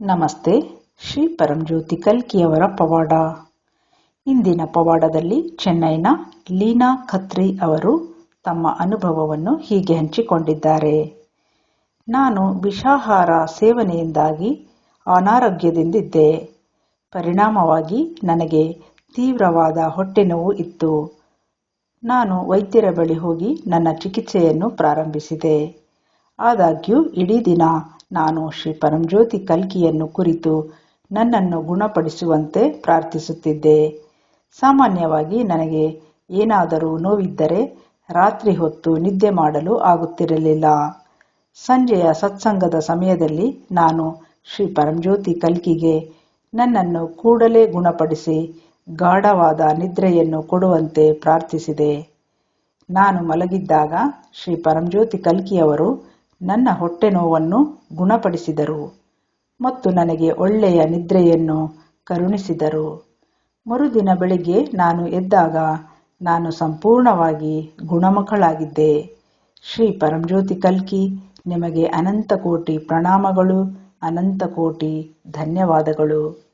ನಮಸ್ತೆ, ಶ್ರೀ ಪರಂಜ್ಯೋತಿ ಕಲ್ಕಿಯವರ ಪವಾಡ. ಇಂದಿನ ಪವಾಡದಲ್ಲಿ ಚೆನ್ನೈನ ಲೀನಾ ಖತ್ರಿ ಅವರು ತಮ್ಮ ಅನುಭವವನ್ನು ಹೀಗೆ ಹಂಚಿಕೊಂಡಿದ್ದಾರೆ. ನಾನು ವಿಷಾಹಾರ ಸೇವನೆಯಿಂದಾಗಿ ಅನಾರೋಗ್ಯದಿಂದಿದ್ದೆ. ಪರಿಣಾಮವಾಗಿ ನನಗೆ ತೀವ್ರವಾದ ಹೊಟ್ಟೆನೋವು ಇತ್ತು. ನಾನು ವೈದ್ಯರ ಬಳಿ ಹೋಗಿ ನನ್ನ ಚಿಕಿತ್ಸೆಯನ್ನು ಪ್ರಾರಂಭಿಸಿದೆ. ಆದಾಗ್ಯೂ ಇಡೀ ದಿನ ನಾನು ಶ್ರೀ ಪರಂಜ್ಯೋತಿ ಕಲ್ಕಿಯನ್ನು ಕುರಿತು ನನ್ನನ್ನು ಗುಣಪಡಿಸುವಂತೆ ಪ್ರಾರ್ಥಿಸುತ್ತಿದ್ದೆ. ಸಾಮಾನ್ಯವಾಗಿ ನನಗೆ ಏನಾದರೂ ನೋವಿದ್ದರೆ ರಾತ್ರಿ ಹೊತ್ತು ನಿದ್ದೆ ಮಾಡಲು ಆಗುತ್ತಿರಲಿಲ್ಲ. ಸಂಜೆಯ ಸತ್ಸಂಗದ ಸಮಯದಲ್ಲಿ ನಾನು ಶ್ರೀ ಪರಂಜ್ಯೋತಿ ಕಲ್ಕಿಗೆ ನನ್ನನ್ನು ಕೂಡಲೇ ಗುಣಪಡಿಸಿ ಗಾಢವಾದ ನಿದ್ರೆಯನ್ನು ಕೊಡುವಂತೆ ಪ್ರಾರ್ಥಿಸಿದೆ. ನಾನು ಮಲಗಿದ್ದಾಗ ಶ್ರೀ ಪರಂಜ್ಯೋತಿ ಕಲ್ಕಿಯವರು ನನ್ನ ಹೊಟ್ಟೆ ನೋವನ್ನು ಗುಣಪಡಿಸಿದರು ಮತ್ತು ನನಗೆ ಒಳ್ಳೆಯ ನಿದ್ರೆಯನ್ನು ಕರುಣಿಸಿದರು. ಮರುದಿನ ಬೆಳಿಗ್ಗೆ ನಾನು ಎದ್ದಾಗ ನಾನು ಸಂಪೂರ್ಣವಾಗಿ ಗುಣಮುಖಳಾಗಿದ್ದೆ. ಶ್ರೀ ಪರಂಜ್ಯೋತಿ ಕಲ್ಕಿ, ನಿಮಗೆ ಅನಂತ ಕೋಟಿ ಪ್ರಣಾಮಗಳು, ಅನಂತ ಕೋಟಿ ಧನ್ಯವಾದಗಳು.